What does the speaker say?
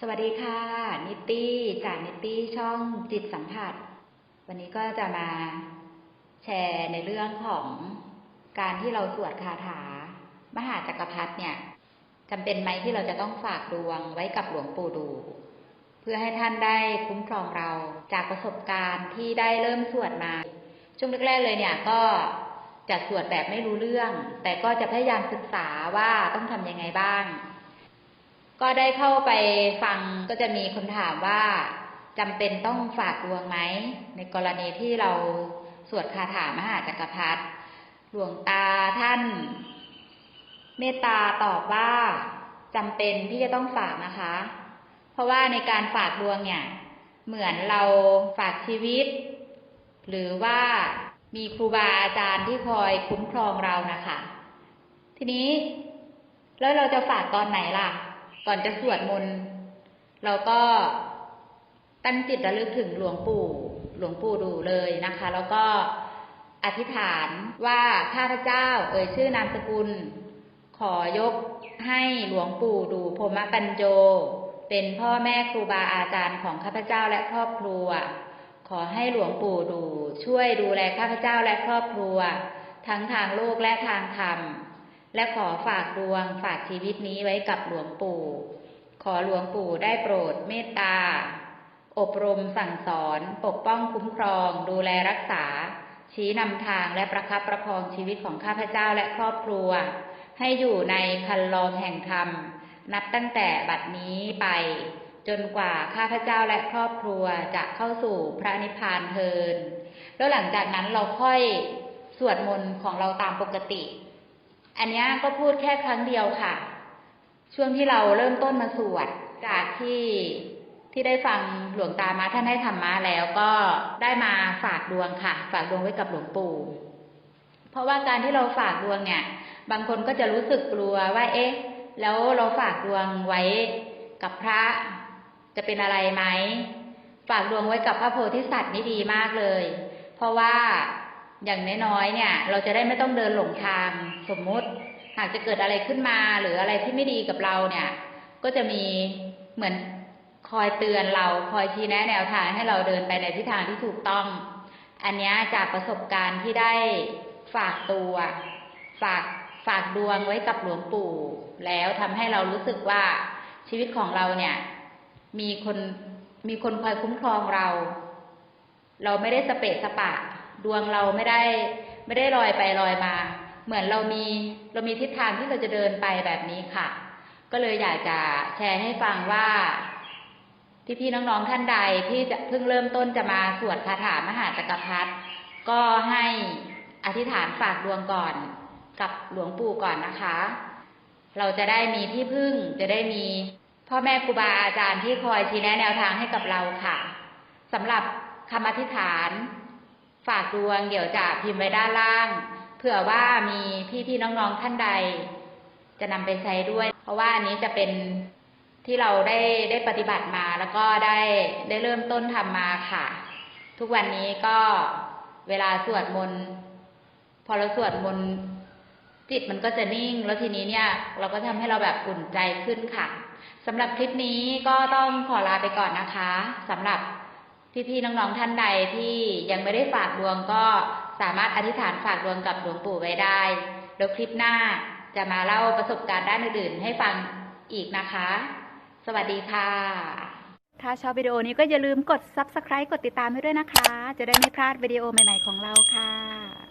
สวัสดีค่ะ นิตตี้จากนิตตี้ช่องจิตสัมผัส วันนี้ก็จะมาแชร์ในเรื่องของการที่เราสวดคาถา มหาจักรพรรดิเนี่ยจำเป็นไหมที่เราจะต้องฝากดวงไว้กับหลวงปู่ดู เพื่อให้ท่านได้คุ้มครองเราจากประสบการณ์ที่ได้เริ่มสวดมา ช่วงแรกๆเลยเนี่ยก็จะสวดแบบไม่รู้เรื่อง แต่ก็จะพยายามศึกษาว่าต้องทำยังไงบ้าง ก็ได้เข้าไปฟังก็จะมีคนถามว่าจำเป็นต้องฝากดวงไหม ในกรณีที่เราสวดคาถามหาจักรพรรดิหลวงตาท่าน เมตตาตอบว่าจำเป็นที่จะต้องฝากนะคะ เพราะว่าในการฝากดวงเนี่ย เหมือนเราฝากชีวิต หรือว่ามีครูบาอาจารย์ที่คอยคุ้มครองเรานะคะ ทีนี้แล้วเราจะฝากตอนไหนล่ะ ก่อนจะสวดมนต์เราก็ตั้งจิตระลึกถึงหลวงปู่ หลวงปู่ดูเลยนะคะ แล้วก็อธิษฐานว่าข้าพเจ้า เอ่ยชื่อนามสกุล ขอยกให้หลวงปู่ดูพรหมปัญโจเป็นพ่อแม่ครูบาอาจารย์ของข้าพเจ้าและครอบครัว ขอให้หลวงปู่ดู ช่วยดูแลข้าพเจ้าและครอบครัว ทั้งทางโลกและทางธรรม และขอฝากดวงฝากชีวิตนี้ไว้กับหลวงปู่ ขอหลวงปู่ได้โปรดเมตตา อบรมสั่งสอน ปกป้องคุ้มครอง ดูแลรักษา ชี้นำทางและประคับประคองชีวิตของข้าพเจ้าและครอบครัว ให้อยู่ในคันลองแห่งธรรม นับตั้งแต่บัดนี้ไป จนกว่าข้าพเจ้าและครอบครัวจะเข้าสู่พระนิพพานเทิน แล้วหลังจากนั้นเราค่อยสวดมนต์ของเราตามปกติ อันนี้ก็พูดแค่ครั้งเดียวค่ะ ช่วงที่เราเริ่มต้นมาสวดจากที่ที่ได้ฟังหลวงตามาท่านให้ธรรมะแล้วก็ได้มาฝากดวงค่ะ ฝากดวงไว้กับหลวงปู่ เพราะว่าการที่เราฝากดวงเนี่ย บางคนก็จะรู้สึกกลัวว่า เอ๊ะ แล้วเราฝากดวงไว้กับพระจะเป็นอะไรไหม ฝากดวงไว้กับพระโพธิสัตว์นี่ดีมากเลย เพราะว่า อย่างน้อยๆเนี่ย เราจะได้ไม่ต้องเดินหลงทางสมมุติ หากจะเกิดอะไรขึ้นมาหรืออะไรที่ไม่ดีกับเราเนี่ย ก็จะมีเหมือนคอยเตือนเราคอยชี้แนะแนวทางให้เราเดินไปในทิศทางที่ถูกต้อง อันนี้จากประสบการณ์ที่ได้ฝากตัวฝากฝากดวงไว้กับหลวงปู่ แล้วทำให้เรารู้สึกว่าชีวิตของเราเนี่ย มีคนมีคนคอยคุ้มครองเรา เราไม่ได้สเปะสปะ ดวงเราไม่ได้ไม่ได้ลอยไปลอยมา เหมือนเรามีเรามีทิศทางที่เราจะเดินไปแบบนี้ค่ะ ก็เลยอยากจะแชร์ให้ฟังว่าพี่ๆน้องๆท่านใดที่จะเพิ่งเริ่มต้นจะมาสวดคาถามหาจักรพรรดิก็ให้อธิษฐานฝากดวงก่อนกับหลวงปู่ก่อนนะคะ เราจะได้มีที่พึ่งจะได้มีพ่อแม่ครูบาอาจารย์ที่คอยชี้แนะแนวทางให้กับเราค่ะสำหรับคำอธิษฐาน ฝากดวงเดี๋ยวจะพิมพ์ไว้ด้านล่าง เผื่อว่ามีพี่ๆน้องๆท่านใด จะนำไปใช้ด้วย เพราะว่าอันนี้จะเป็นที่เราได้ได้ปฏิบัติมาแล้วก็ได้ได้เริ่มต้นทำมาค่ะ ทุกวันนี้ก็เวลาสวดมนต์พอเราสวดมนต์จิตมันก็จะนิ่ง แล้วทีนี้เนี่ย เราก็ทำให้เราแบบอุ่นใจขึ้นค่ะสำหรับคลิปนี้ก็ต้องขอลาไปก่อนนะคะสำหรับ พี่ๆน้องๆท่านใดที่ยังไม่ได้ฝากดวงก็สามารถอธิษฐานฝากดวงกับหลวงปู่ไว้ได้แล้วคลิปหน้าจะมาเล่าประสบการณ์ด้านอื่นๆให้ฟังอีกนะคะ สวัสดีค่ะ ถ้าชอบวิดีโอนี้ก็อย่าลืมกด Subscribe กดติดตามให้ด้วยนะคะ จะได้ไม่พลาดวิดีโอใหม่ๆของเราค่ะ